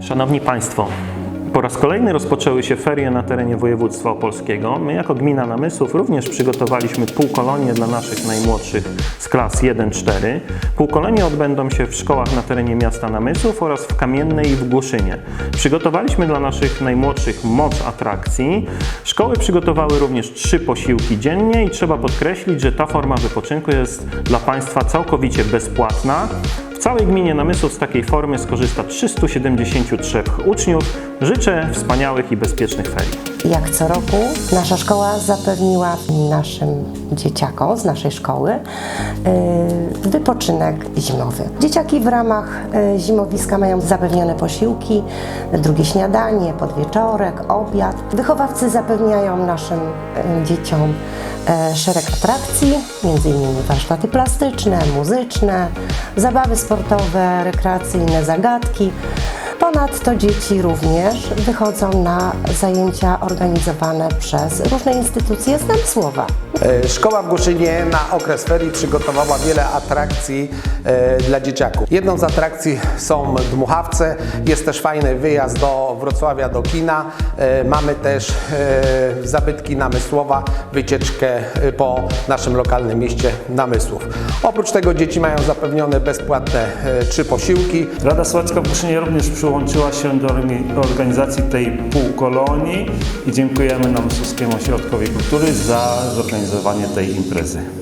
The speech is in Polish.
Szanowni Państwo, po raz kolejny rozpoczęły się ferie na terenie województwa opolskiego. My jako gmina Namysłów również przygotowaliśmy półkolonie dla naszych najmłodszych z klas 1-4. Półkolonie odbędą się w szkołach na terenie miasta Namysłów oraz w Kamiennej i w Głuszynie. Przygotowaliśmy dla naszych najmłodszych moc atrakcji. Szkoły przygotowały również trzy posiłki dziennie i trzeba podkreślić, że ta forma wypoczynku jest dla Państwa całkowicie bezpłatna. Całej gminie Namysłów z takiej formy skorzysta 373 uczniów. Życzę wspaniałych i bezpiecznych ferii. Jak co roku nasza szkoła zapewniła naszym dzieciakom z naszej szkoły y, wypoczynek zimowy. Dzieciaki w ramach y, zimowiska mają zapewnione posiłki, drugie śniadanie, podwieczorek, obiad. Wychowawcy zapewniają naszym y, dzieciom szereg atrakcji, m.in. warsztaty plastyczne, muzyczne, zabawy sportowe, rekreacyjne, zagadki. Ponadto dzieci również wychodzą na zajęcia organizowane przez różne instytucje z Namysłowa. E, Szkoła w Głuszynie na okres ferii przygotowała wiele atrakcji e, dla dzieciaków. Jedną z atrakcji są dmuchawce, jest też fajny wyjazd do Wrocławia, do kina. E, Mamy też zabytki Namysłowa, wycieczkę po naszym lokalnym mieście Namysłów. Oprócz tego dzieci mają zapewnione bezpłatne trzy posiłki. Rada Sołecka w Buszynie również przyłączyła się do organizacji tej półkolonii i dziękujemy Namysłowskiemu Ośrodkowi Kultury za zorganizowanie tej imprezy.